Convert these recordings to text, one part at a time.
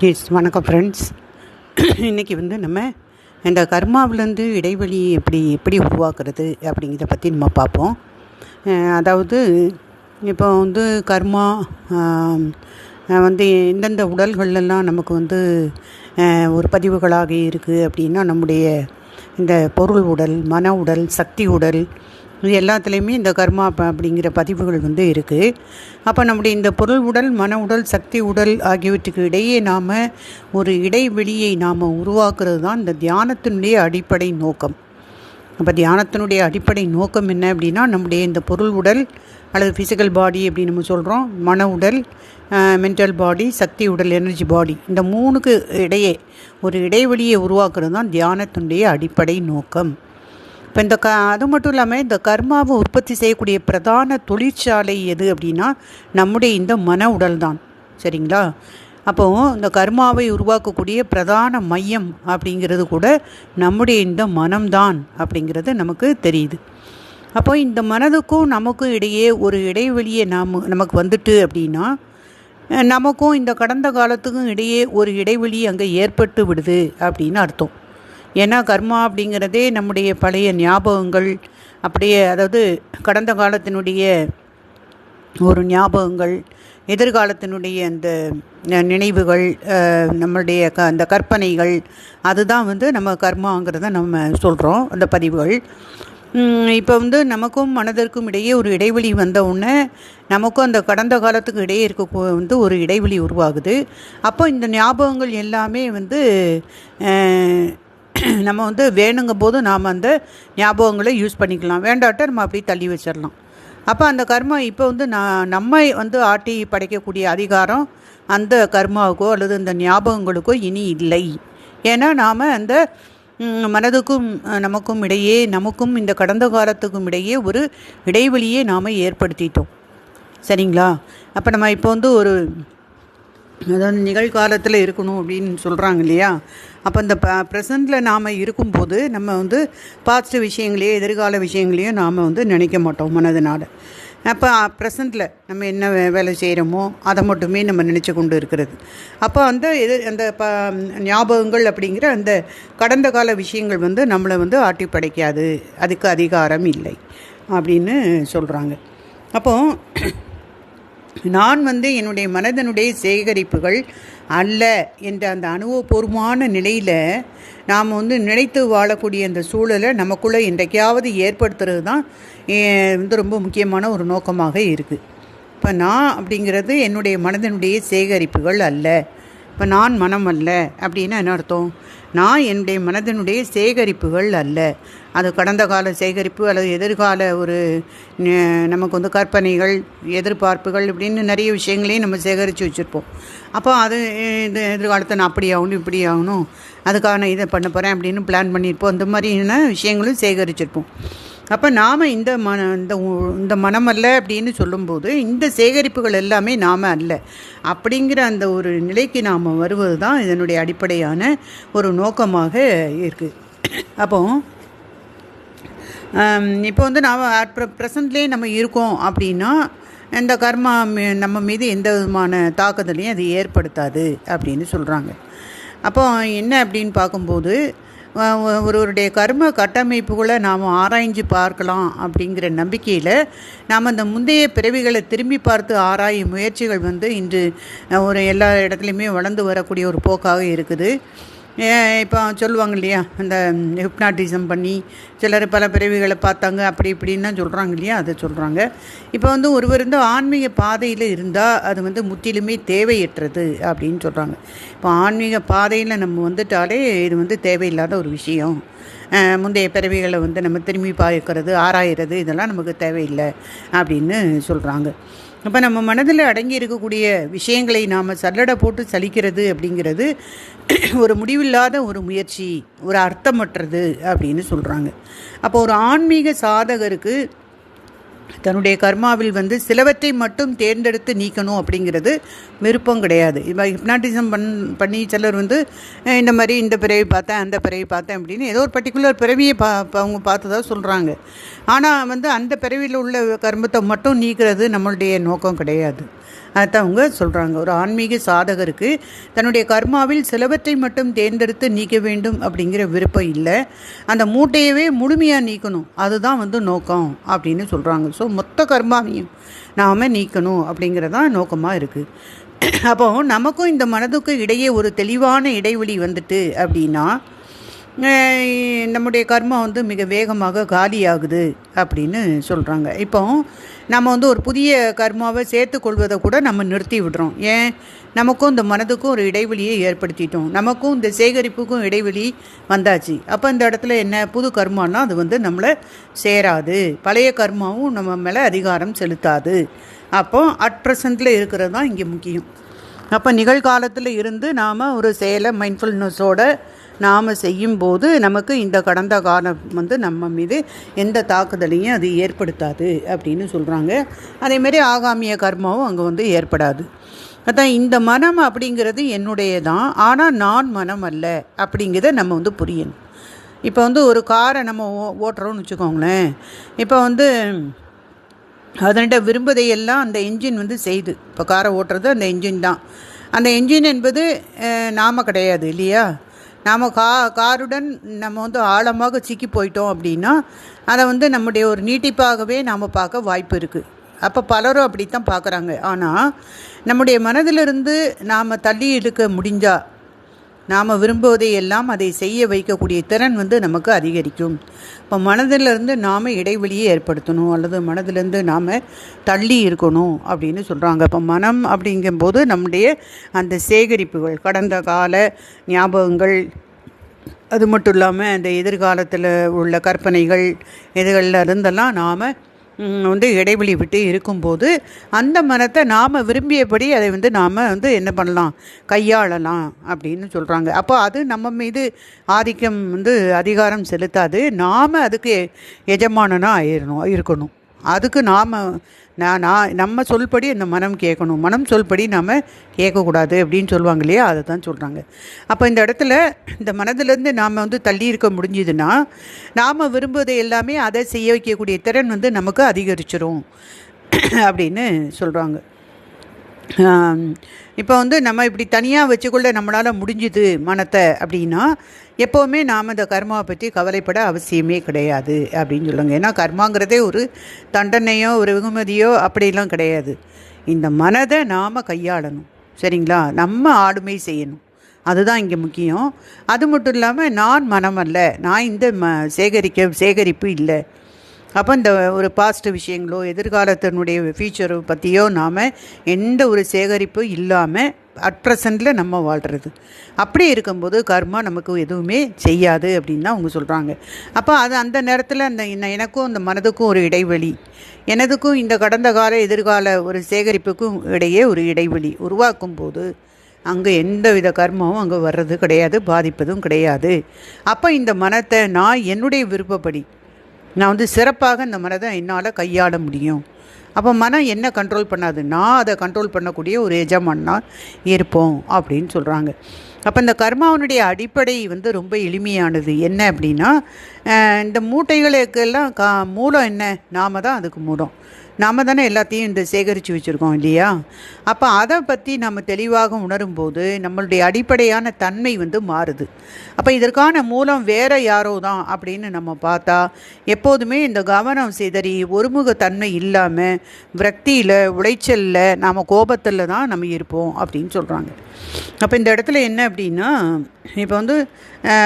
S வணக்கம் friends இன்றைக்கி வந்து நம்ம இந்த கர்மாவிலேருந்து இடைவெளி எப்படி எப்படி உருவாக்குறது அப்படிங்கிறத பற்றி நம்ம பார்ப்போம். அதாவது இப்போ வந்து கர்மா வந்து எந்தெந்த உடல்கள்லாம் நமக்கு வந்து ஒரு பதிவுகளாக இருக்குது அப்படின்னா நம்முடைய இந்த பொருள் உடல் மன உடல் சக்தி உடல் இது எல்லாத்துலேயுமே இந்த கர்மா அப்படிங்கிற பதிவுகள் வந்து இருக்குது அப்போ நம்முடைய இந்த பொருள் உடல் மன உடல் சக்தி உடல் ஆகியவற்றுக்கு இடையே நாம் ஒரு இடைவெளியை நாம் உருவாக்குறது தான் இந்த தியானத்தினுடைய அடிப்படை நோக்கம். அப்போ தியானத்தினுடைய அடிப்படை நோக்கம் என்ன அப்படின்னா நம்முடைய இந்த பொருள் உடல் அல்லது ஃபிசிக்கல் பாடி அப்படின்னு நம்ம சொல்கிறோம் மன உடல் மென்டல் பாடி சக்தி உடல் எனர்ஜி பாடி இந்த மூணுக்கு இடையே ஒரு இடைவெளியை உருவாக்குறது தான் தியானத்தினுடைய அடிப்படை நோக்கம். இப்போ இந்த க அது மட்டும் இல்லாமல் இந்த கர்மாவை உற்பத்தி செய்யக்கூடிய பிரதான தொழிற்சாலை எது அப்படின்னா நம்முடைய இந்த மன உடல் தான். சரிங்களா? அப்போது இந்த கர்மாவை உருவாக்கக்கூடிய பிரதான மையம் அப்படிங்கிறது கூட நம்முடைய இந்த மனம்தான் அப்படிங்கிறது நமக்கு தெரியுது. அப்போ இந்த மனதுக்கும் நமக்கும் இடையே ஒரு இடைவெளியை நாம் நமக்கு வந்துட்டு அப்படின்னா நமக்கும் இந்த கடந்த காலத்துக்கும் இடையே ஒரு இடைவெளி அங்கே ஏற்பட்டு விடுது அப்படின்னு அர்த்தம். ஏன்னா கர்மா அப்படிங்கிறதே நம்முடைய பழைய ஞாபகங்கள் அப்படியே அதாவது கடந்த காலத்தினுடைய ஒரு ஞாபகங்கள் எதிர்காலத்தினுடைய அந்த நினைவுகள் நம்மளுடைய க அந்த கற்பனைகள் அதுதான் வந்து நம்ம கர்மாங்கிறத நம்ம சொல்கிறோம் அந்த பதிவுகள். இப்போ வந்து நமக்கும் மனதிற்கும் இடையே ஒரு இடைவெளி வந்த உடனே நமக்கும் அந்த கடந்த காலத்துக்கு இடையே இருக்க வந்து ஒரு இடைவெளி உருவாகுது. அப்போ இந்த ஞாபகங்கள் எல்லாமே வந்து நம்ம வந்து வேணுங்கும் போது நாம் அந்த ஞாபகங்களை யூஸ் பண்ணிக்கலாம். வேண்டாட்ட நம்ம அப்படியே தள்ளி வச்சிடலாம். அப்போ அந்த கர்மா இப்போ வந்து நான் நம்மை வந்து ஆட்டி படைக்கக்கூடிய அதிகாரம் அந்த கர்மாவுக்கோ அல்லது அந்த ஞாபகங்களுக்கோ இனி இல்லை. ஏன்னா நாம் அந்த மனதுக்கும் நமக்கும் இடையே நமக்கும் இந்த கடந்த காலத்துக்கும் இடையே ஒரு இடைவெளியை நாம் ஏற்படுத்திட்டோம். சரிங்களா? அப்போ நம்ம இப்போ வந்து ஒரு அதாவது நிகழ்காலத்தில் இருக்கணும் அப்படின்னு சொல்கிறாங்க இல்லையா? அப்போ இந்த ப ப்ரெசண்டில் நாம் இருக்கும்போது நம்ம வந்து பாசிட்டிவ் விஷயங்களையோ எதிர்கால விஷயங்களையோ நாம் வந்து நினைக்க மாட்டோம் மனதினால். அப்போ ப்ரெசண்டில் நம்ம என்ன வே வேலை செய்கிறோமோ அதை மட்டுமே நம்ம நினச்சி கொண்டு இருக்கிறது. அப்போ அந்த எது அந்த ப ஞாபகங்கள் அப்படிங்கிற அந்த கடந்த கால விஷயங்கள் வந்து நம்மளை வந்து ஆட்டி படைக்காது. அதுக்கு அதிகாரம் இல்லை. அப்படின்னு சொல்கிறாங்க அப்போது நான் வந்து என்னுடைய மனதனுடைய சேகரிப்புகள் அல்ல என்ற அந்த அனுபவபூர்வமான நிலையில் நாம் வந்து நினைத்து வாழக்கூடிய அந்த சூழலை நமக்குள்ளே என்றைக்காவது ஏற்படுத்துறது தான் வந்து ரொம்ப முக்கியமான ஒரு நோக்கமாக இருக்குது இப்போ நான் அப்படிங்கிறது என்னுடைய மனதனுடைய சேகரிப்புகள் அல்ல. இப்போ நான் மனம் அல்ல அப்படின்னா என்ன அர்த்தம்? நான் என்னுடைய மனதனுடைய சேகரிப்புகள் அல்ல. அது கடந்த கால சேகரிப்பு அல்லது எதிர்கால ஒரு நமக்கு வந்து கற்பனைகள் எதிர்பார்ப்புகள் இப்படின்னு நிறைய விஷயங்களையும் நம்ம சேகரித்து வச்சுருப்போம். அப்போ அது இது எதிர்காலத்தை நான் அப்படி ஆகணும் இப்படி ஆகணும் அதுக்கான இதை பண்ண போகிறேன் அப்படின்னு பிளான் பண்ணியிருப்போம். இந்த மாதிரியான விஷயங்களும் சேகரிச்சிருப்போம். அப்போ நாம் இந்த மன இந்த உ- இந்த மனம் அல்ல அப்படின்னு சொல்லும்போது இந்த சேகரிப்புகள் எல்லாமே நாம் அல்ல. அப்படிங்கிற அந்த ஒரு நிலைக்கு நாம் வருவது தான் இதனுடைய அடிப்படையான ஒரு நோக்கமாக இருக்குது அப்போ இப்போ வந்து நாம் அட் ப்ரெசண்ட்லேயே நம்ம இருக்கோம் அப்படின்னா இந்த கர்மா நம்ம மீது எந்த விதமான தாக்குதலையும் அது ஏற்படுத்தாது அப்படின்னு சொல்கிறாங்க அப்போ என்ன அப்படின்னு பார்க்கும்போது ஒருவருடைய கர்ம கட்டமைப்புகளை நாம் ஆராய்ஞ்சு பார்க்கலாம் அப்படிங்கிற நம்பிக்கையில் நாம் அந்த முந்தைய பிறவிகளை திரும்பி பார்த்து ஆராயும் முயற்சிகள் வந்து இன்று ஒரு எல்லா இடத்துலையுமே வளர்ந்து வரக்கூடிய ஒரு போக்காக இருக்குது. இப்போ சொல்லுவாங்க இல்லையா? அந்த ஹிப்னாட்டிசம் பண்ணி சிலர் பல பிறவிகளை பார்த்தாங்க அப்படி இப்படின்னு சொல்கிறாங்க இல்லையா? அதை சொல்கிறாங்க இப்போ வந்து ஒருவர் வந்து ஆன்மீக பாதையில் இருந்தால் அது வந்து முற்றிலுமே தேவையற்றது அப்படின்னு சொல்கிறாங்க இப்போ ஆன்மீக பாதையில் நம்ம வந்துட்டாலே இது வந்து தேவையில்லாத ஒரு விஷயம். முந்தைய பிறவிகளை வந்து நம்ம திரும்பி பார்க்கறது ஆராயிறது இதெல்லாம் நமக்கு தேவையில்லை அப்படின்னு சொல்கிறாங்க அப்போ நம்ம மனதில் அடங்கி இருக்கக்கூடிய விஷயங்களை நாம் சல்லடை போட்டு சலிக்கிறது அப்படிங்கிறது ஒரு முடிவில்லாத ஒரு முயற்சி ஒரு அர்த்தமற்றது அப்படின்னு சொல்கிறாங்க அப்போ ஒரு ஆன்மீக சாதகருக்கு தன்னுடைய கர்மாவில் வந்து சிலவற்றை மட்டும் தேர்ந்தெடுத்து நீக்கணும் அப்படிங்கிறது விருப்பம் கிடையாது. இப்போ ஹிப்னாட்டிசம் பண் பண்ணி சிலர் வந்து இந்த மாதிரி இந்த பிறவி பார்த்தேன் அந்த பிறவி பார்த்தேன் அப்படின்னு ஏதோ ஒரு பர்டிகுலர் பிறவியை பா அவங்க பார்த்ததாக சொல்கிறாங்க ஆனால் வந்து அந்த பிறவியில் உள்ள கர்மத்தை மட்டும் நீக்கிறது நம்மளுடைய நோக்கம் கிடையாது. அதான் அவங்க சொல்கிறாங்க ஒரு ஆன்மீக சாதகருக்கு தன்னுடைய கர்மாவில் சிலவற்றை மட்டும் தேர்ந்தெடுத்து நீக்க வேண்டும் அப்படிங்கிற விருப்பம் இல்லை. அந்த மூட்டையவே முழுமையாக நீக்கணும். அதுதான் வந்து நோக்கம் அப்படின்னு சொல்கிறாங்க ஸோ மொத்த கர்மாவையும் நாம் நீக்கணும் அப்படிங்கிறதான் நோக்கமாக இருக்குது அப்போ நமக்கும் இந்த மனதுக்கும் இடையே ஒரு தெளிவான இடைவெளி வந்துட்டு அப்படின்னா நம்முடைய கர்மம் வந்து மிக வேகமாக காலியாகுது அப்படின்னு சொல்கிறாங்க இப்போ நம்ம வந்து ஒரு புதிய கர்மாவை சேர்த்து கொள்வதை கூட நம்ம நிறுத்தி விடுறோம். ஏன்? நமக்கும் இந்த மனதுக்கும் ஒரு இடைவெளியை ஏற்படுத்திட்டோம். நமக்கும் இந்த சேகரிப்புக்கும் இடைவெளி வந்தாச்சு. அப்போ இந்த இடத்துல என்ன புது கர்மானா அது வந்து நம்மளை சேராது. பழைய கர்மாவும் நம்ம மேலே அதிகாரம் செலுத்தாது. அப்போ அட் ப்ரெசண்ட்டில் இருக்கிறது தான் இங்கே முக்கியம். அப்போ நிகழ்காலத்தில் இருந்து நாம் ஒரு செயலை மைண்ட்ஃபுல்னஸோட நாம் செய்யும்போது நமக்கு இந்த கடந்த காலம் வந்து நம்ம மீது எந்த தாக்குதலையும் அது ஏற்படுத்தாது அப்படின்னு சொல்கிறாங்க அதேமாரி ஆகாமிய கர்மாவும் அங்கே வந்து ஏற்படாது. அதான் இந்த மனம் அப்படிங்கிறது என்னுடைய தான் ஆனால் நான் மனம் அல்ல அப்படிங்கிறத நம்ம வந்து புரியணும். இப்போ வந்து ஒரு காரை நம்ம ஓ ஓட்டுறோம்னு வச்சுக்கோங்களேன். இப்போ வந்து அதன்கிட்ட விரும்புவதையெல்லாம் அந்த என்ஜின் வந்து செய்து இப்போ காரை ஓட்டுறது அந்த என்ஜின் தான். அந்த என்ஜின் என்பது நாம் கிடையாது இல்லையா? நாம் கா காருடன் நம்ம வந்து ஆழமாக சிக்கி போயிட்டோம் அப்படின்னா அதை வந்து நம்முடைய ஒரு நீட்டிப்பாகவே நாம் பார்க்க வாய்ப்பு இருக்குது அப்போ பலரும் அப்படித்தான் பார்க்குறாங்க. ஆனால் நம்முடைய மனதிலிருந்து நாம் தள்ளி எடுக்க முடிஞ்சால் நாம் விரும்புவதை எல்லாம் அதை செய்ய வைக்கக்கூடிய திறன் வந்து நமக்கு அதிகரிக்கும். இப்போ மனதிலிருந்து நாம் இடைவெளியை ஏற்படுத்தணும் அல்லது மனதிலேருந்து நாம் தள்ளி இருக்கணும் அப்படின்னு சொல்கிறாங்க இப்போ மனம் அப்படிங்கும்போது நம்முடைய அந்த சேகரிப்புகள் கடந்த கால ஞாபகங்கள் அது மட்டும் இல்லாமல் அந்த எதிர்காலத்தில் உள்ள கற்பனைகள் இதுகளில் இருந்தெல்லாம் நாம் வந்து இடைவெளி விட்டு இருக்கும்போது அந்த மரத்தை நாம் விரும்பியபடி அதை வந்து நாம் வந்து என்ன பண்ணலாம்? கையாளலாம் அப்படின்னு சொல்கிறாங்க அப்போ அது நம்ம மீது ஆதிக்கம் வந்து அதிகாரம் செலுத்தாது. நாம் அதுக்கு எஜமானனாக ஆயிடணும் இருக்கணும். அதுக்கு நாம் நான் நான் நம்ம சொல்படி இந்த மனம் கேட்கணும் மனம் சொல்படி நாம் கேட்கக்கூடாது அப்படின்னு சொல்லுவாங்க இல்லையா? அதை தான் சொல்கிறாங்க அப்போ இந்த இடத்துல இந்த மனதிலேருந்து நாம் வந்து தள்ளி இருக்க முடிஞ்சுதுன்னா நாம் விரும்புவதை எல்லாமே அதை செய்ய வைக்கக்கூடிய திறன் வந்து நமக்கு அதிகரிச்சிடும் அப்படின்னு சொல்கிறாங்க இப்போ வந்து நம்ம இப்படி தனியாக வச்சுக்கொள்ள நம்மளால் முடிஞ்சுது மனத்தை அப்படின்னா எப்போவுமே நாம் இந்த கர்மாவை பற்றி கவலைப்பட அவசியமே கிடையாது அப்படின்னு சொல்லுங்க. ஏன்னா கர்மாங்கிறதே ஒரு தண்டனையோ ஒரு வெகுமதியோ அப்படிலாம் கிடையாது. இந்த மனதை நாம் கையாளணும். சரிங்களா? நம்ம ஆளுமை செய்யணும். அதுதான் இங்கே முக்கியம். அது மட்டும் இல்லாமல் நான் மனம் அல்ல நான் இந்த ம சேகரிக்க சேகரிப்பு இல்லை. அப்போ இந்த ஒரு பாஸ்ட் விஷயங்களோ எதிர்காலத்தினுடைய ஃபியூச்சரை பற்றியோ நாம் எந்த ஒரு சேகரிப்பும் இல்லாமல் அட் ப்ரெசண்டில் நம்ம வாழ்கிறது அப்படி இருக்கும்போது கர்மா நமக்கு எதுவுமே செய்யாது அப்படின்னு தான் அவங்க சொல்கிறாங்க அப்போ அது அந்த நேரத்தில் அந்த எனக்கும் அந்த மனதுக்கும் ஒரு இடைவெளி எனதுக்கும் இந்த கடந்த கால எதிர்கால ஒரு சேகரிப்புக்கும் இடையே ஒரு இடைவெளி உருவாக்கும் போது அங்கே எந்த வித கர்மமும் அங்கே வர்றது கிடையாது பாதிப்பதும் கிடையாது. அப்போ இந்த மனத்தை நான் என்னுடைய விருப்பப்படி நான் வந்து சிறப்பாக இந்த மனதை என்னால் கையாள முடியும். அப்போ மனம் என்ன கண்ட்ரோல் பண்ணாது? நான் அதை கண்ட்ரோல் பண்ணக்கூடிய ஒரு எஜமானா இருப்போம் அப்படின்னு சொல்கிறாங்க அப்போ இந்த கர்மாவனுடைய அடிப்படை வந்து ரொம்ப எளிமையானது. என்ன அப்படின்னா இந்த மூட்டைகளுக்கெல்லாம் கா மூலம் என்ன? நாம தான் அதுக்கு மூலம். நாம் தானே எல்லாத்தையும் இந்த சேகரித்து வச்சுருக்கோம் இல்லையா? அப்போ அதை பற்றி நம்ம தெளிவாக உணரும்போது நம்மளுடைய அடிப்படையான தன்மை வந்து மாறுது. அப்போ இதற்கான மூலம் வேறு யாரோ தான் அப்படின்னு நம்ம பார்த்தா எப்போதுமே இந்த கவனம் சிதறி ஒருமுகத்தன்மை இல்லாமல் விரக்தியில் உளைச்சலில் நாம் கோபத்தில் தான் நம்ம இருப்போம் அப்படின்னு சொல்கிறாங்க அப்போ இந்த இடத்துல என்ன அப்படின்னா இப்போ வந்து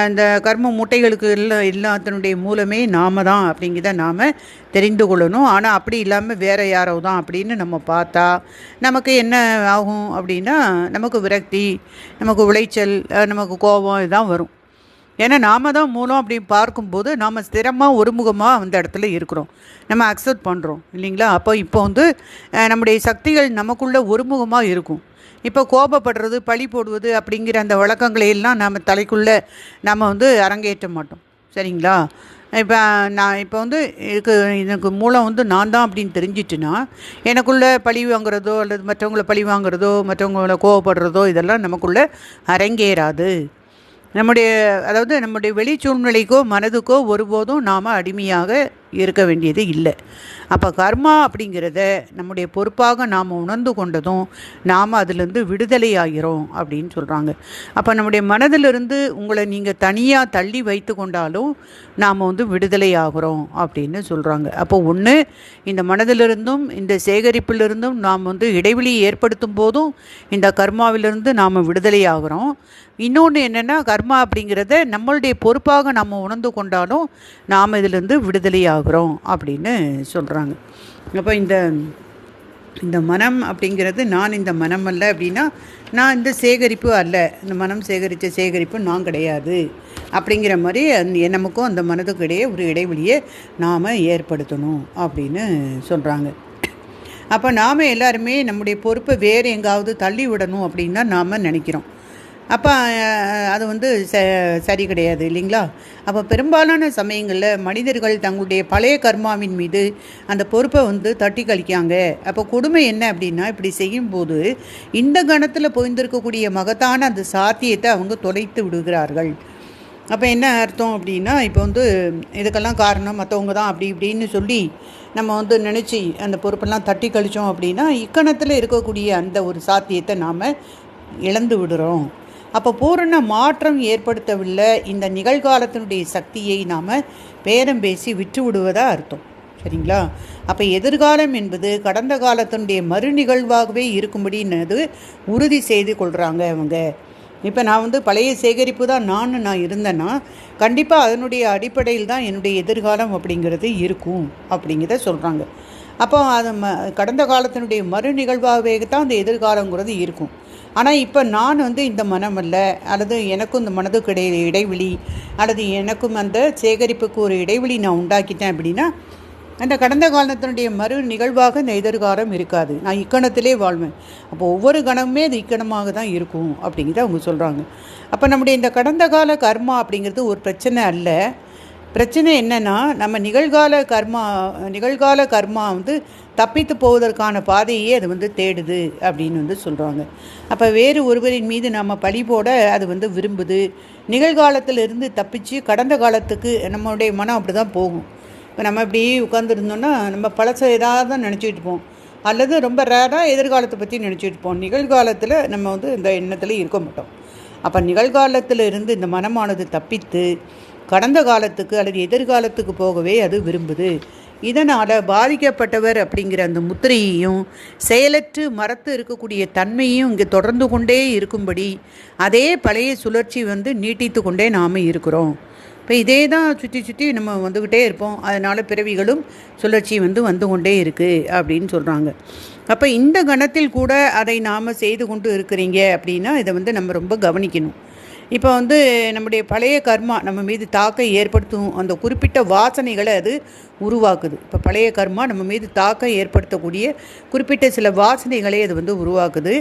இந்த கர்ம மூட்டைகளுக்கு எல்லாம் எல்லாத்தினுடைய மூலமே நாம தான் அப்படிங்கிறத நாம் தெரிந்து கொள்ளணும். ஆனால் அப்படி இல்லாமல் வேறு யாரோ தான் அப்படின்னு நம்ம பார்த்தா நமக்கு என்ன ஆகும் அப்படின்னா நமக்கு விரக்தி நமக்கு விளைச்சல் நமக்கு கோபம் இதுதான் வரும். ஏன்னா நாம் தான் மூலம் அப்படின்னு பார்க்கும்போது நாம் ஸ்திரமாக ஒருமுகமாக அந்த இடத்துல இருக்கிறோம். நம்ம அக்செப்ட் பண்ணுறோம் இல்லைங்களா? அப்போ இப்போ வந்து நம்முடைய சக்திகள் நமக்குள்ளே ஒருமுகமாக இருக்கும். இப்போ கோபப்படுறது பழி போடுவது அப்படிங்கிற அந்த வழக்கங்களையெல்லாம் நம்ம தலைக்குள்ளே நம்ம வந்து அரங்கேற்ற மாட்டோம். சரிங்களா? இப்போ நான் இப்போ வந்து இதுக்கு எனக்கு மூலம் வந்து நான் தான் அப்படின்னு தெரிஞ்சிட்டுனா எனக்குள்ளே பழி வாங்குறதோ அல்லது மற்றவங்கள பழி வாங்குறதோ மற்றவங்கள கோவப்படுறதோ இதெல்லாம் நமக்குள்ளே அரங்கேறாது. நம்முடைய அதாவது நம்முடைய வெளி சூழ்நிலைக்கோ மனதுக்கோ ஒருபோதும் நாம் அடிமையாக இருக்க வேண்டியது இல்லை. அப்போ கர்மா அப்படிங்கிறத நம்முடைய பொறுப்பாக நாம் உணர்ந்து கொண்டதும் நாம் அதிலிருந்து விடுதலை ஆகிறோம் அப்படின்னு சொல்கிறாங்க அப்போ நம்முடைய மனதிலிருந்து உங்களை நீங்கள் தனியாக தள்ளி வைத்து கொண்டாலும் நாம் வந்து விடுதலை ஆகிறோம் அப்படின்னு சொல்கிறாங்க அப்போ ஒன்று இந்த மனதிலிருந்தும் இந்த சேகரிப்பிலிருந்தும் நாம் வந்து இடைவெளி ஏற்படுத்தும் போதும் இந்த கர்மாவிலிருந்து நாம் விடுதலை ஆகிறோம் இன்னொன்று என்னென்னா கர்மா அப்படிங்கிறத நம்மளுடைய பொறுப்பாக நம்ம உணர்ந்து கொண்டாலும் நாம் இதிலிருந்து விடுதலை ஆகிறோம் அப்படின்னு சொல்கிறாங்க அப்போ இந்த இந்த மனம் அப்படிங்கிறது நான் இந்த மனம் அல்ல அப்படின்னா நான் இந்த சேகரிப்பு அல்ல. இந்த மனம் சேகரித்த சேகரிப்பு நான் கிடையாது. அப்படிங்கிற மாதிரி அந் நமக்கும் அந்த மனதுக்கு இடையே ஒரு இடைவெளியை நாம் ஏற்படுத்தணும் அப்படின்னு சொல்கிறாங்க அப்போ நாம் எல்லாருமே நம்முடைய பொறுப்பை வேறு எங்காவது தள்ளி விடணும் அப்படின்னு தான் நாம் நினைக்கிறோம். அப்போ அது வந்து ச சரி கிடையாது இல்லைங்களா? அப்போ பெரும்பாலான சமயங்களில் மனிதர்கள் தங்களுடைய பழைய கர்மாவின் மீது அந்த பொறுப்பை வந்து தட்டி கழிக்காங்க. அப்போ கொடுமை என்ன அப்படின்னா இப்படி செய்யும்போது இந்த கணத்தில் பொய்ந்திருக்கக்கூடிய மகத்தான அந்த சாத்தியத்தை அவங்க தொலைத்து விடுகிறார்கள். அப்போ என்ன அர்த்தம் அப்படின்னா இப்போ வந்து இதுக்கெல்லாம் காரணம் மற்றவங்க தான் அப்படி இப்படின்னு சொல்லி நம்ம வந்து நினச்சி அந்த பொறுப்பெல்லாம் தட்டி கழித்தோம் அப்படின்னா இக்கணத்தில் இருக்கக்கூடிய அந்த ஒரு சாத்தியத்தை நாம் இழந்து விடுறோம். அப்போ பூரண மாற்றம் ஏற்படுத்தவில்லை. இந்த நிகழ்காலத்தினுடைய சக்தியை நாம் பேரம் பேசி விற்று விடுவதாக அர்த்தம். சரிங்களா? அப்போ எதிர்காலம் என்பது கடந்த காலத்தினுடைய மறுநிகழ்வாகவே இருக்கும்படின்னது உறுதி செய்து கொள்கிறாங்க அவங்க. இப்போ நான் வந்து பழைய சேகரிப்பு தான் நான் நான் இருந்தேன்னா கண்டிப்பாக அதனுடைய அடிப்படையில் தான் என்னுடைய எதிர்காலம் அப்படிங்கிறது இருக்கும் அப்படிங்கிறத சொல்கிறாங்க அப்போ அது ம கடந்த காலத்தினுடைய மறு நிகழ்வாகவே தான் அந்த எதிர்காலங்கிறது இருக்கும். ஆனால் இப்போ நான் வந்து இந்த மனம் அல்ல அல்லது எனக்கும் இந்த மனதுக்கு இடையே இடைவெளி அல்லது எனக்கும் அந்த சேகரிப்புக்கு ஒரு இடைவெளி நான் உண்டாக்கிட்டேன் அப்படின்னா அந்த கடந்த காலத்தினுடைய மறு நிகழ்வாக இந்த எதிர்காலம் இருக்காது. நான் இக்கணத்திலே வாழ்வேன். அப்போ ஒவ்வொரு கணமுமே அது இக்கணமாக தான் இருக்கும் அப்படிங்கிறத அவங்க சொல்கிறாங்க அப்போ நம்முடைய இந்த கடந்த கால கர்மா அப்படிங்கிறது ஒரு பிரச்சனை அல்ல. பிரச்சனை என்னென்னா நம்ம நிகழ்கால கர்மா நிகழ்கால கர்மா வந்து தப்பித்து போவதற்கான பாதையே அது வந்து தேடுது அப்படின்னு வந்து சொல்கிறாங்க அப்போ வேறு ஒருவரின் மீது நம்ம பழி போட அது வந்து விரும்புது. நிகழ்காலத்தில் இருந்து தப்பிச்சு கடந்த காலத்துக்கு நம்மளுடைய மனம் அப்படி தான் போகும். இப்போ நம்ம இப்படி உட்காந்துருந்தோன்னா நம்ம பழச ஏதாவது தான் நினச்சிட்டு இருப்போம். அல்லது ரொம்ப ரேராக எதிர்காலத்தை பற்றி நினச்சிட்டு இருப்போம். நிகழ்காலத்தில் நம்ம வந்து இந்த எண்ணத்தில் இருக்க மாட்டோம். அப்போ நிகழ்காலத்தில் இருந்து இந்த மனமானது தப்பித்து கடந்த காலத்துக்கு அல்லது எதிர்காலத்துக்கு போகவே அது விரும்புது. இதனால் பாதிக்கப்பட்டவர் அப்படிங்கிற அந்த முத்திரையையும் செயலற்று மரத்து இருக்கக்கூடிய தன்மையும் இங்கே தொடர்ந்து கொண்டே இருக்கும்படி அதே பழைய சுழற்சி வந்து நீட்டித்து கொண்டே நாம் இருக்கிறோம். இப்போ இதே தான் சுற்றி சுற்றி நம்ம வந்துக்கிட்டே இருப்போம். அதனால் பிறவிகளும் சுழற்சி வந்து வந்து கொண்டே இருக்குது அப்படின்னு சொல்கிறாங்க அப்போ இந்த கணத்தில் கூட அதை நாம் செய்து கொண்டு இருக்கிறீங்க அப்படின்னா இதை வந்து நம்ம ரொம்ப கவனிக்கணும். இப்போ வந்து நம்முடைய பழைய கர்மா நம்ம மீது தாக்கம் ஏற்படுத்தும் அந்த குறிப்பிட்ட வாசனைகளை அது உருவாக்குது. இப்போ பழைய கர்மா நம்ம மீது தாக்கம் ஏற்படுத்தக்கூடிய குறிப்பிட்ட சில வாசனைகளை அது வந்து உருவாக்குது.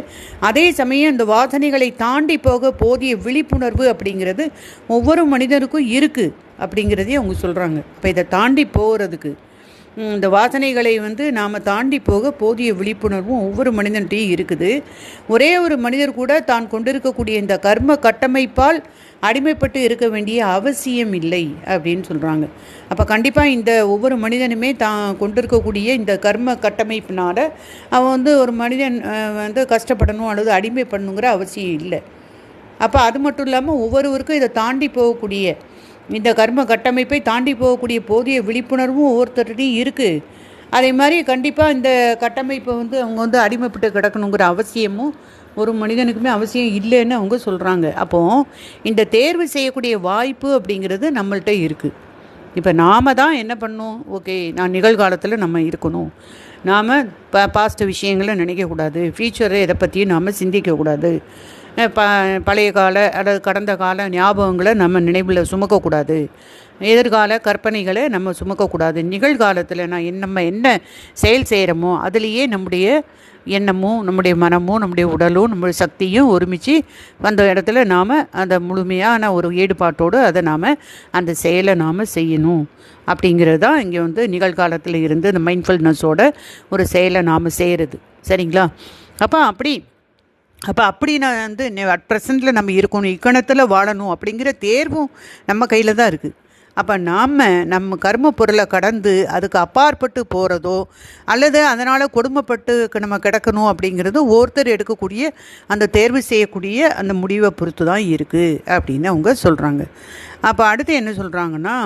அதே சமயம் அந்த வாசனைகளை தாண்டி போக போதிய விழிப்புணர்வு அப்படிங்கிறது ஒவ்வொரு மனிதனுக்கும் இருக்குது அப்படிங்கிறதையும் அவங்க சொல்கிறாங்க இப்போ இதை தாண்டி போகிறதுக்கு இந்த வாசனைகளை வந்து நாம் தாண்டி போக போதிய விழிப்புணர்வும் ஒவ்வொரு மனிதன்கிட்டையும் இருக்குது. ஒரே ஒரு மனிதர் கூட தான் கொண்டிருக்கக்கூடிய இந்த கர்ம கட்டமைப்பால் அடிமைப்பட்டு இருக்க வேண்டிய அவசியம் இல்லை அப்படின்னு சொல்கிறாங்க அப்போ கண்டிப்பாக இந்த ஒவ்வொரு மனிதனுமே தான் கொண்டிருக்கக்கூடிய இந்த கர்ம கட்டமைப்பினால் அவன் வந்து ஒரு மனிதன் வந்து கஷ்டப்படணும் அல்லது அடிமைப்படணுங்கிற அவசியம் இல்லை. அப்போ அது மட்டும் இல்லாமல் ஒவ்வொருவருக்கும் இதை தாண்டி போகக்கூடிய இந்த கர்ம கட்டமைப்பை தாண்டி போகக்கூடிய போதிய விழிப்புணர்வும் ஒவ்வொருத்தருடையும் இருக்குது அதே மாதிரி கண்டிப்பாக இந்த கட்டமைப்பை வந்து அவங்க வந்து அடிமைப்பட்டு கிடக்கணுங்கிற அவசியமும் ஒரு மனிதனுக்குமே அவசியம் இல்லைன்னு அவங்க சொல்கிறாங்க அப்போது இந்த தேர்வு செய்யக்கூடிய வாய்ப்பு அப்படிங்கிறது நம்மள்கிட்ட இருக்குது இப்போ நாம் தான் என்ன பண்ணணும்? ஓகே நான் நிகழ்காலத்தில் நம்ம இருக்கணும். நாம் ப பாஸ்ட் விஷயங்களை நினைக்கக்கூடாது. ஃப்யூச்சரை இதை பற்றியும் நாம் சிந்திக்கக்கூடாது. ப பழைய கால அல்லது கடந்த கால ஞாபகங்களை நம்ம நினைவில் சுமக்கக்கூடாது. எதிர்கால கற்பனைகளை நம்ம சுமக்கக்கூடாது. நிகழ்காலத்தில் நான் நம்ம என்ன செயல் செய்கிறோமோ அதுலேயே நம்முடைய எண்ணமும் நம்முடைய மனமும் நம்முடைய உடலும் நம்முடைய சக்தியும் ஒருமித்து அந்த இடத்துல நாம் அந்த முழுமையான ஒரு ஈடுபாட்டோடு அதை நாம் அந்த செயலை நாம் செய்யணும். அப்படிங்கிறது தான் இங்கே வந்து நிகழ்காலத்தில் இருந்து இந்த மைண்ட்ஃபுல்னஸோட ஒரு செயலை நாம் செய்கிறது சரிங்களா? அப்போ அப்படி அப்போ அப்படி நான் வந்து அட் ப்ரெசண்ட்டில் நம்ம இருக்கணும் இக்கணத்தில் வாழணும் அப்படிங்கிற தேர்வும் நம்ம கையில் தான் இருக்குது அப்போ நாம் நம்ம கர்ம பொருளை கடந்து அதுக்கு அப்பாற்பட்டு போகிறதோ அல்லது அதனால் கொடுமைப்பட்டு நம்ம கிடக்கணும் அப்படிங்கிறது ஒருத்தர் எடுக்கக்கூடிய அந்த தேர்வு செய்யக்கூடிய அந்த முடிவை பொறுத்து தான் இருக்குது அப்படின்னு அவங்க சொல்கிறாங்க அப்போ அடுத்து என்ன சொல்கிறாங்கன்னா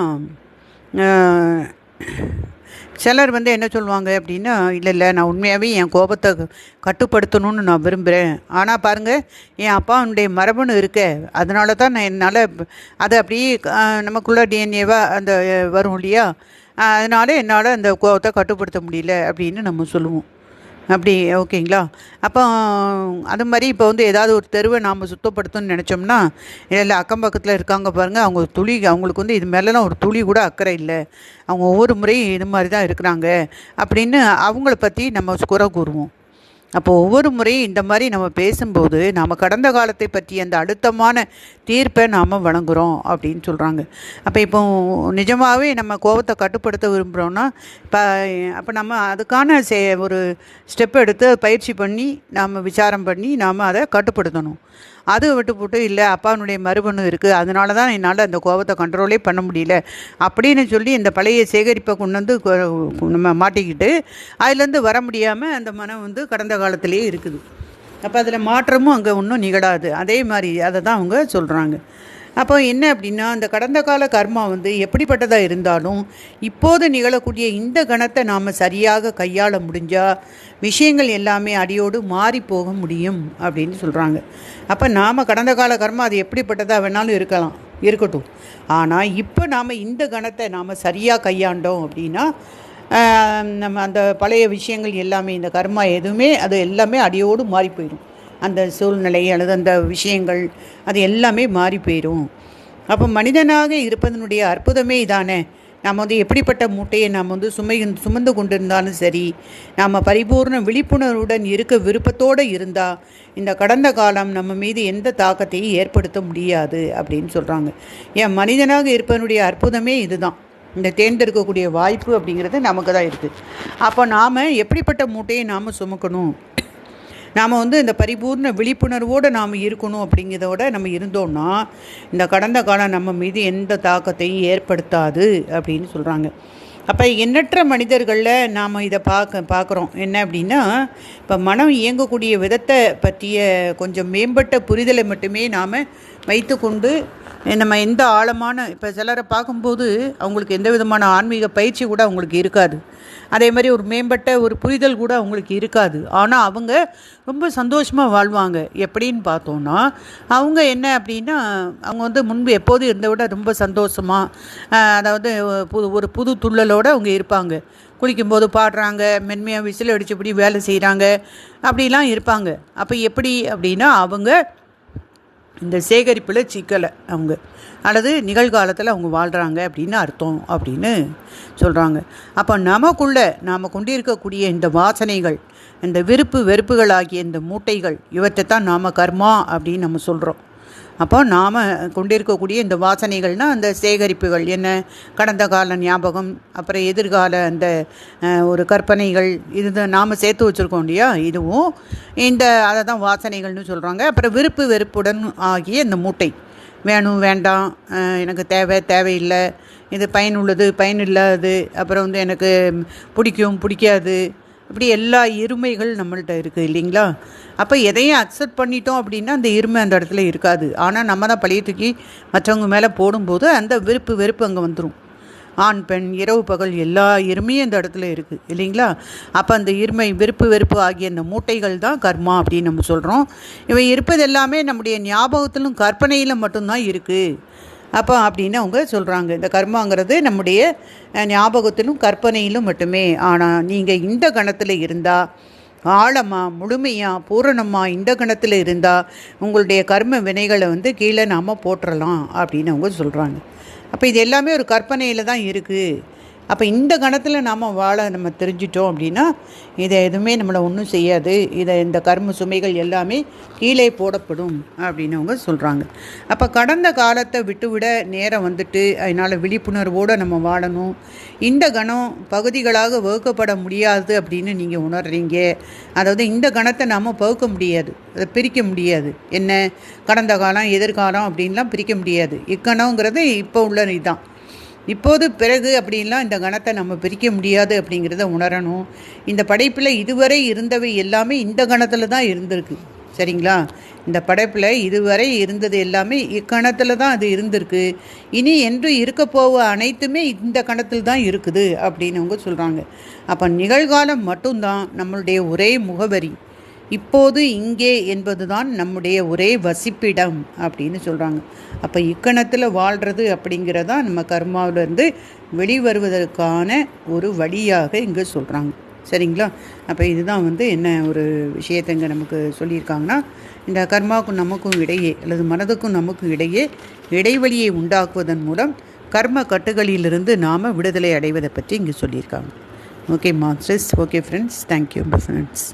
சிலர் வந்து என்ன சொல்லுவாங்க அப்படின்னா இல்லை இல்லை நான் உண்மையாகவே என் கோபத்தை கட்டுப்படுத்தணும்னு நான் விரும்புகிறேன் ஆனால் பாருங்கள் என் அப்பாவுடைய மரபணு இருக்கே. அதனால தான் நான் என்னால் அதை அப்படியே நமக்குள்ளே நமக்குள்ள டிஎன்ஏவாக அந்த வரும் இல்லையா? அதனால் அதனால என்னால் அந்த கோபத்தை கட்டுப்படுத்த முடியல அப்படின்னு நம்ம சொல்லுவோம். அப்படி ஓகேங்களா? அப்போ அது மாதிரி இப்போ வந்து ஏதாவது ஒரு தெருவை நாம் சுத்தப்படுத்தணும்னு நினச்சோம்னா இல்லை அக்கம் பக்கத்தில் இருக்காங்க பாருங்கள் அவங்க துளி அவங்களுக்கு வந்து இது மேலெலாம் ஒரு துளி கூட அக்கறை இல்லை. அவங்க ஒவ்வொரு முறையும் இது மாதிரி தான் இருக்கிறாங்க. அப்படின்னு அவங்கள பற்றி நம்ம குறை கூறுவோம். அப்போ ஒவ்வொரு முறையும் இந்த மாதிரி நம்ம பேசும்போது நாம் கடந்த காலத்தை பற்றி அந்த அழுத்தமான தீர்ப்பை நாம் வழங்குகிறோம் அப்படின்னு சொல்கிறாங்க அப்போ இப்போ நிஜமாகவே நம்ம கோபத்தை கட்டுப்படுத்த விரும்புகிறோன்னா இப்போ அப்போ நம்ம அதுக்கான சே ஒரு ஸ்டெப் எடுத்து பயிற்சி பண்ணி நாம் விசாரம் பண்ணி நாம் அதை கட்டுப்படுத்தணும். அது விட்டு போட்டு இல்லை அப்பாவுடைய மறுபணு இருக்குது அதனால தான் என்னால் அந்த கோபத்தை கண்ட்ரோலே பண்ண முடியல. அப்படின்னு சொல்லி இந்த பழைய சேகரிப்பை கொண்டு வந்து நம்ம மாட்டிக்கிட்டு அதுலேருந்து வர முடியாமல் அந்த மனம் வந்து கடந்த காலத்திலேயே இருக்குது. அப்போ அதில் மாற்றமும் அங்கே ஒன்றும் நிகழாது. அதே மாதிரி அதை தான் அவங்க சொல்கிறாங்க அப்போ என்ன அப்படின்னா அந்த கடந்த கால கர்மா வந்து எப்படிப்பட்டதாக இருந்தாலும் இப்போது நிகழக்கூடிய இந்த கணத்தை நாம் சரியாக கையாள முடிஞ்சால் விஷயங்கள் எல்லாமே அடியோடு மாறி போக முடியும் அப்படின்னு சொல்கிறாங்க அப்போ நாம் கடந்த கால கர்மா அது எப்படிப்பட்டதாக வேணாலும் இருக்கலாம் இருக்கட்டும். ஆனால் இப்போ நாம் இந்த கணத்தை நாம் சரியாக கையாண்டோம் அப்படின்னா நம்ம அந்த பழைய விஷயங்கள் எல்லாமே இந்த கர்மா எதுவுமே அது எல்லாமே அடியோடு மாறி போயிடும் அந்த சூழ்நிலை அல்லது அந்த விஷயங்கள் அது எல்லாமே மாறி போயிடும் அப்போ மனிதனாக இருப்பதனுடைய அற்புதமே இதானே? நாம் வந்து எப்படிப்பட்ட மூட்டையை நாம் வந்து சுமை சுமந்து கொண்டிருந்தாலும் சரி நாம் பரிபூர்ண விழிப்புணர்வுடன் இருக்க விருப்பத்தோடு இருந்தால் இந்த கடந்த காலம் நம்ம மீது எந்த தாக்கத்தையும் ஏற்படுத்த முடியாது அப்படின்னு சொல்கிறாங்க ஏன்? மனிதனாக இருப்பதனுடைய அற்புதமே இதுதான். இந்த தேர்ந்தெடுக்கக்கூடிய வாய்ப்பு அப்படிங்கிறது நமக்கு தான் இருக்குது அப்போ நாம் எப்படிப்பட்ட மூட்டையை நாம் சுமக்கணும்? நாம் வந்து இந்த பரிபூர்ண விழிப்புணர்வோடு நாம் இருக்கணும் அப்படிங்கிறதோட நம்ம இருந்தோம்னா இந்த கடந்த காலம் நம்ம மீது எந்த தாக்கத்தையும் ஏற்படுத்தாது அப்படின்னு சொல்கிறாங்க அப்போ எண்ணற்ற மனிதர்களில் நாம் இதை பார்க்க பார்க்குறோம் என்ன அப்படின்னா இப்போ மனம் இயங்கக்கூடிய விதத்தை பற்றிய கொஞ்சம் மேம்பட்ட புரிதலை மட்டுமே நாம் வைத்துக்கொண்டு நம்ம எந்த ஆழமான இப்போ சிலரை பார்க்கும்போது அவங்களுக்கு எந்த விதமான ஆன்மீக பயிற்சி கூட அவங்களுக்கு இருக்காது. அதே மாதிரி ஒரு மேம்பட்ட ஒரு புரிதல் கூட அவங்களுக்கு இருக்காது. ஆனால் அவங்க ரொம்ப சந்தோஷமாக வாழ்வாங்க. எப்படின்னு பார்த்தோன்னா அவங்க என்ன அப்படின்னா அவங்க வந்து முன்பு எப்போதும் இருந்த விட ரொம்ப சந்தோஷமாக அதாவது புது ஒரு புது துள்ளலோடு அவங்க இருப்பாங்க. குளிக்கும்போது பாடுறாங்க மென்மையாக விசில் அடிச்சபடி வேலை செய்கிறாங்க அப்படிலாம் இருப்பாங்க. அப்போ எப்படி அப்படின்னா அவங்க இந்த சேகரிப்பில் சிக்கலை அவங்க. அல்லது நிகழ்காலத்தில் அவங்க வாழ்கிறாங்க அப்படின்னு அர்த்தம் அப்படின்னு சொல்கிறாங்க அப்போ நமக்குள்ளே நாம் கொண்டிருக்கக்கூடிய இந்த வாசனைகள் இந்த விருப்பு வெறுப்புகள் ஆகிய இந்த மூட்டைகள் இவற்றை தான் நாம் கர்மா அப்படின்னு நம்ம சொல்கிறோம் அப்போ நாம் கொண்டிருக்கக்கூடிய இந்த வாசனைகள்னால் அந்த சேகரிப்புகள் என்ன கடந்த கால ஞாபகம் அப்புறம் எதிர்கால அந்த ஒரு கற்பனைகள் இது நாம் சேர்த்து வச்சுருக்கோம் இல்லையா? இதுவும் இந்த அதை தான் வாசனைகள்னு சொல்கிறாங்க அப்புறம் விருப்பு வெறுப்புடன் ஆகிய இந்த மூட்டை. வேணும் வேண்டாம் எனக்கு தேவை தேவையில்லை. இது பயனுள்ளது பயனில்லாது அப்புறம் வந்து எனக்கு பிடிக்கும் பிடிக்காது இப்படி எல்லா இருமைகள் நம்மள்கிட்ட இருக்குது இல்லைங்களா? அப்போ எதையும் அக்செப்ட் பண்ணிட்டோம் அப்படின்னா அந்த இருமை அந்த இடத்துல இருக்காது. ஆனால் நம்ம தான் பழைய தூக்கி மற்றவங்க மேலே போடும்போது அந்த வெறுப்பு வெறுப்பு அங்கே வந்துடும் ஆண் பெண் இரவு பகல் எல்லா இருமையும் இந்த இடத்துல இருக்குது இல்லைங்களா? அப்போ அந்த இருமை வெறுப்பு வெறுப்பு ஆகிய அந்த மூட்டைகள் தான் கர்மா அப்படின்னு நம்ம சொல்கிறோம் இவை இருப்பது எல்லாமே நம்முடைய ஞாபகத்திலும் கற்பனையிலும் மட்டும்தான் இருக்குது அப்போ அப்படின்னு அவங்க சொல்கிறாங்க இந்த கர்மாங்கிறது நம்முடைய ஞாபகத்திலும் கற்பனையிலும் மட்டுமே. ஆனால் நீங்கள் இந்த கணத்தில் இருந்தால் ஆழமாக முழுமையாக பூரணமாக இந்த கணத்தில் இருந்தால் உங்களுடைய கர்ம வினைகளை வந்து கீழே நாம் போட்டுறலாம் அப்படின்னு அவங்க சொல்கிறாங்க அப்போ இது எல்லாமே ஒரு கற்பனையில் தான் இருக்குது அப்போ இந்த கணத்தில் நாம் வாழ நம்ம தெரிஞ்சிட்டோம் அப்படின்னா இதை எதுவுமே நம்மளை ஒன்றும் செய்யாது. இதை இந்த கர்ம சுமைகள் எல்லாமே கீழே போடப்படும் அப்படின்னு அவங்க சொல்கிறாங்க அப்போ கடந்த காலத்தை விட்டுவிட நேரம் வந்துட்டு அதனால் விழிப்புணர்வோடு நம்ம வாழணும். இந்த கணம் பகுதிகளாக வகுக்கப்பட முடியாது அப்படின்னு நீங்கள் உணர்றீங்க. அதாவது இந்த கணத்தை நாம் பகுக்க முடியாது. அதை பிரிக்க முடியாது. என்ன? கடந்த காலம் எதிர்காலம் அப்படின்லாம் பிரிக்க முடியாது. இக்கணங்கிறது இப்போ உள்ள இதுதான் இப்போது பிறகு அப்படின்லாம் இந்த கணத்தை நம்ம பிரிக்க முடியாது அப்படிங்கிறத உணரணும். இந்த படைப்பில் இதுவரை இருந்தவை எல்லாமே இந்த கணத்தில் தான் இருந்திருக்கு. சரிங்களா? இந்த படைப்பில் இதுவரை இருந்தது எல்லாமே இக்கணத்தில் தான் அது இருந்திருக்கு. இனி என்று இருக்க போவ அனைத்துமே இந்த கணத்தில் தான் இருக்குது அப்படின்னு அவங்க சொல்கிறாங்க அப்போ நிகழ்காலம் மட்டும்தான் நம்மளுடைய ஒரே முகவரி. இப்போது இங்கே என்பதுதான் நம்முடைய ஒரே வசிப்பிடம் அப்படின்னு சொல்கிறாங்க அப்போ இக்கணத்தில் வாழ்கிறது அப்படிங்கிறதான் நம்ம கர்மாவிலேருந்து வெளிவருவதற்கான ஒரு வழியாக இங்கே சொல்கிறாங்க சரிங்களா? அப்போ இதுதான் வந்து என்ன ஒரு விஷயத்தை இங்கே நமக்கு சொல்லியிருக்காங்கன்னா இந்த கர்மாவுக்கும் நமக்கும் இடையே அல்லது மனதுக்கும் நமக்கும் இடையே இடைவெளியை உண்டாக்குவதன் மூலம் கர்ம கட்டுகளிலிருந்து நாம் விடுதலை அடைவதை பற்றி இங்கே சொல்லியிருக்காங்க. Okay masters okay friends thank you friends